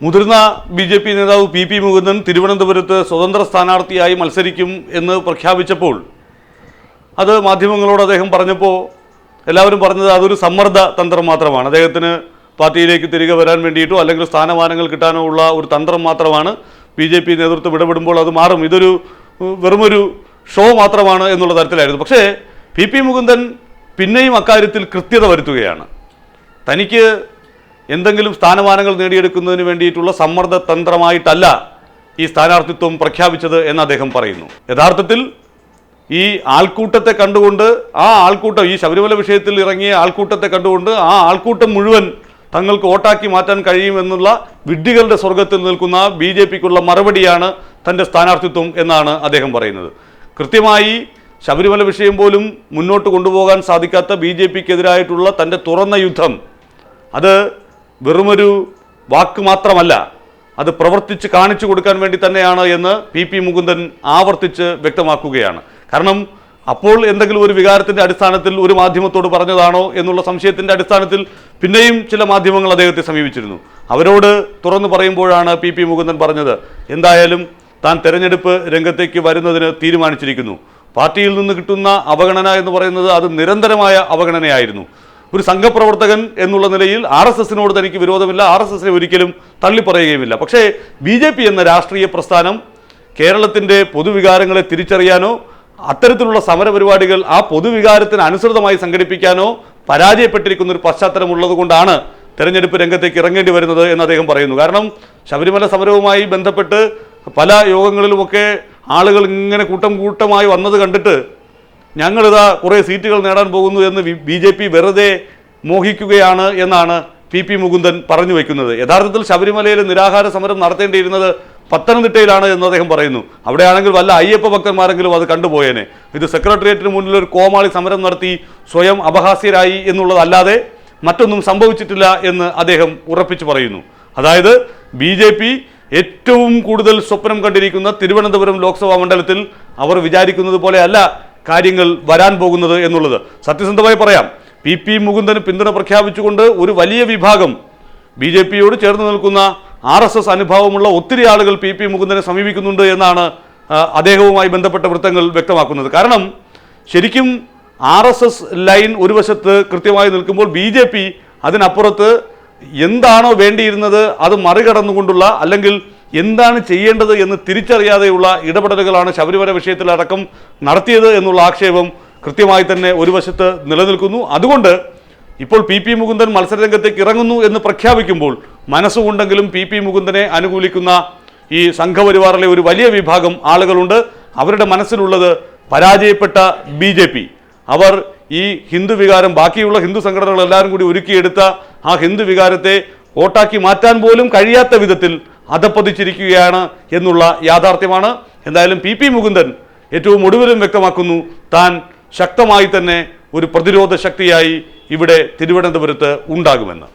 മുതിർന്ന B J P നേതാവ് P P Mukundan തിരുവനന്തപുരത്ത് സ്വതന്ത്ര സ്ഥാനാർത്ഥിയായി മത്സരിക്കും എന്ന് പ്രഖ്യാപിച്ചപ്പോൾ അത് മാധ്യമങ്ങളോട് അദ്ദേഹം പറഞ്ഞപ്പോൾ എല്ലാവരും പറഞ്ഞത് അതൊരു സമ്മർദ്ദ തന്ത്രം മാത്രമാണ്. അദ്ദേഹത്തിന് പാർട്ടിയിലേക്ക് തിരികെ വരാൻ വേണ്ടിയിട്ടോ അല്ലെങ്കിൽ സ്ഥാനമാനങ്ങൾ കിട്ടാനോ ഉള്ള ഒരു തന്ത്രം മാത്രമാണ് ബി ജെ പി നേതൃത്വം ഇടപെടുമ്പോൾ അത് മാറും. ഇതൊരു വെറുമൊരു ഷോ മാത്രമാണ് എന്നുള്ള തരത്തിലായിരുന്നു. പക്ഷേ പി പി മുകുന്ദൻ പിന്നെയും അക്കാര്യത്തിൽ കൃത്യത വരുത്തുകയാണ്. തനിക്ക് എന്തെങ്കിലും സ്ഥാനമാനങ്ങൾ നേടിയെടുക്കുന്നതിന് വേണ്ടിയിട്ടുള്ള സമ്മർദ്ദ തന്ത്രമായിട്ടല്ല ഈ സ്ഥാനാർത്ഥിത്വം പ്രഖ്യാപിച്ചത് എന്ന് അദ്ദേഹം പറയുന്നു. യഥാർത്ഥത്തിൽ ഈ ആൾക്കൂട്ടത്തെ കണ്ടുകൊണ്ട് ആ ആൾക്കൂട്ടം ഈ ശബരിമല വിഷയത്തിൽ ഇറങ്ങിയ ആൾക്കൂട്ടത്തെ കണ്ടുകൊണ്ട് ആ ആൾക്കൂട്ടം മുഴുവൻ തങ്ങൾക്ക് വോട്ടാക്കി മാറ്റാൻ കഴിയുമെന്നുള്ള വിഡ്ഢികളുടെ സ്വർഗത്തിൽ നിൽക്കുന്ന ബി ജെ പിക്കുള്ള മറുപടിയാണ് തന്റെ സ്ഥാനാർത്ഥിത്വം എന്നാണ് അദ്ദേഹം പറയുന്നത്. കൃത്യമായി ശബരിമല വിഷയം പോലും മുന്നോട്ട് കൊണ്ടുപോകാൻ സാധിക്കാത്ത ബി ജെ പിക്കെതിരായിട്ടുള്ള തന്റെ തുറന്ന യുദ്ധം അത് വെറുമൊരു വാക്ക് മാത്രമല്ല അത് പ്രവർത്തിച്ച് കാണിച്ചു കൊടുക്കാൻ വേണ്ടി തന്നെയാണ് എന്ന് പി പി മുകുന്ദൻ ആവർത്തിച്ച് വ്യക്തമാക്കുകയാണ്. കാരണം അപ്പോൾ എന്തെങ്കിലും ഒരു വികാരത്തിന്റെ അടിസ്ഥാനത്തിൽ ഒരു മാധ്യമത്തോട് പറഞ്ഞതാണോ എന്നുള്ള സംശയത്തിന്റെ അടിസ്ഥാനത്തിൽ പിന്നെയും ചില മാധ്യമങ്ങൾ അദ്ദേഹത്തെ സമീപിച്ചിരുന്നു. അവരോട് തുറന്നു പറയുമ്പോഴാണ് പി പി മുകുന്ദൻ പറഞ്ഞത്. എന്തായാലും താൻ തെരഞ്ഞെടുപ്പ് രംഗത്തേക്ക് വരുന്നതിന് തീരുമാനിച്ചിരിക്കുന്നു. പാർട്ടിയിൽ നിന്ന് കിട്ടുന്ന അവഗണന എന്ന് പറയുന്നത് അത് നിരന്തരമായ അവഗണനയായിരുന്നു. ഒരു സംഘപ്രവർത്തകൻ എന്നുള്ള നിലയിൽ ആർ എസ് എസിനോട് തനിക്ക് വിരോധമില്ല ആർ എസ് എസിനെ ഒരിക്കലും തള്ളിപ്പറയുകയുമില്ല. പക്ഷേ ബി ജെ പി എന്ന രാഷ്ട്രീയ പ്രസ്ഥാനം കേരളത്തിന്റെ പൊതുവികാരങ്ങളെ തിരിച്ചറിയാനോ അത്തരത്തിലുള്ള സമരപരിപാടികൾ ആ പൊതുവികാരത്തിന് അനുസൃതമായി സംഘടിപ്പിക്കാനോ പരാജയപ്പെട്ടിരിക്കുന്ന ഒരു പശ്ചാത്തലമുള്ളത് കൊണ്ടാണ് തെരഞ്ഞെടുപ്പ് രംഗത്തേക്ക് ഇറങ്ങേണ്ടി വരുന്നത് എന്ന് അദ്ദേഹം പറയുന്നു. കാരണം ശബരിമല സമരവുമായി ബന്ധപ്പെട്ട് പല യോഗങ്ങളിലുമൊക്കെ ആളുകൾ ഇങ്ങനെ കൂട്ടം കൂട്ടമായി വന്നത് കണ്ടിട്ട് ഞങ്ങളിതാ കുറേ സീറ്റുകൾ നേടാൻ പോകുന്നു എന്ന് ബി ജെ പി വെറുതെ മോഹിക്കുകയാണ് എന്നാണ് പി പി മുകുന്ദൻ പറഞ്ഞു വയ്ക്കുന്നത് യഥാർത്ഥത്തിൽ ശബരിമലയിൽ നിരാഹാര സമരം നടത്തേണ്ടിയിരുന്നത് പത്തനംതിട്ടയിലാണ് എന്ന് അദ്ദേഹം പറയുന്നു. അവിടെയാണെങ്കിൽ വല്ല അയ്യപ്പ ഭക്തന്മാരെങ്കിലും അത് കണ്ടുപോയേനെ. ഇത് സെക്രട്ടേറിയറ്റിന് മുന്നിൽ ഒരു കോമാളി സമരം നടത്തി സ്വയം അപഹാസ്യരായി എന്നുള്ളതല്ലാതെ മറ്റൊന്നും സംഭവിച്ചിട്ടില്ല എന്ന് അദ്ദേഹം ഉറപ്പിച്ചു പറയുന്നു. അതായത് ബി ജെ പി ഏറ്റവും കൂടുതൽ സ്വപ്നം കണ്ടിരിക്കുന്ന തിരുവനന്തപുരം ലോക്സഭാ മണ്ഡലത്തിൽ അവർ വിചാരിക്കുന്നത് പോലെയല്ല കാര്യങ്ങൾ വരാൻ പോകുന്നത് എന്നുള്ളത്. സത്യസന്ധമായി പറയാം. പി പി മുകുന്ദന് പിന്തുണ പ്രഖ്യാപിച്ചുകൊണ്ട് ഒരു വലിയ വിഭാഗം ബി ജെ പിയോട് ചേർന്ന് നിൽക്കുന്ന ആർ എസ് എസ് അനുഭാവമുള്ള ഒത്തിരി ആളുകൾ പി പി മുകുന്ദനെ സമീപിക്കുന്നുണ്ട് എന്നാണ് അദ്ദേഹവുമായി ബന്ധപ്പെട്ട വൃത്തങ്ങൾ വ്യക്തമാക്കുന്നത്. കാരണം ശരിക്കും ആർ എസ് എസ് ലൈൻ ഒരു വശത്ത് കൃത്യമായി നിൽക്കുമ്പോൾ ബി ജെ പി അതിനപ്പുറത്ത് എന്താണോ വേണ്ടിയിരുന്നത് അത് മറികടന്നുകൊണ്ടുള്ള അല്ലെങ്കിൽ എന്താണ് ചെയ്യേണ്ടത് എന്ന് തിരിച്ചറിയാതെയുള്ള ഇടപെടലുകളാണ് ശബരിമല വിഷയത്തിലടക്കം നടത്തിയത് എന്നുള്ള ആക്ഷേപം കൃത്യമായി തന്നെ ഒരു വശത്ത് നിലനിൽക്കുന്നു. അതുകൊണ്ട് ഇപ്പോൾ പി പി മുകുന്ദൻ മത്സരരംഗത്തേക്ക് ഇറങ്ങുന്നു എന്ന് പ്രഖ്യാപിക്കുമ്പോൾ മനസ്സുകൊണ്ടെങ്കിലും പി പി മുകുന്ദനെ അനുകൂലിക്കുന്ന ഈ സംഘപരിവാറിലെ ഒരു വലിയ വിഭാഗം ആളുകളുണ്ട്. അവരുടെ മനസ്സിലുള്ളത് പരാജയപ്പെട്ട ബി ജെ പി. അവർ ഈ ഹിന്ദു വികാരം ബാക്കിയുള്ള ഹിന്ദു സംഘടനകൾ എല്ലാവരും കൂടി ഒരുക്കിയെടുത്ത ആ ഹിന്ദു വികാരത്തെ വോട്ടാക്കി മാറ്റാൻ പോലും കഴിയാത്ത വിധത്തിൽ അധപ്പതിച്ചിരിക്കുകയാണ് എന്നുള്ള യാഥാർത്ഥ്യമാണ്. എന്തായാലും പി പി മുകുന്ദൻ ഏറ്റവും ഒടുവിലും വ്യക്തമാക്കുന്നു താൻ ശക്തമായി തന്നെ ഒരു പ്രതിരോധ ശക്തിയായി ഇവിടെ തിരുവനന്തപുരത്ത് ഉണ്ടാകുമെന്ന്.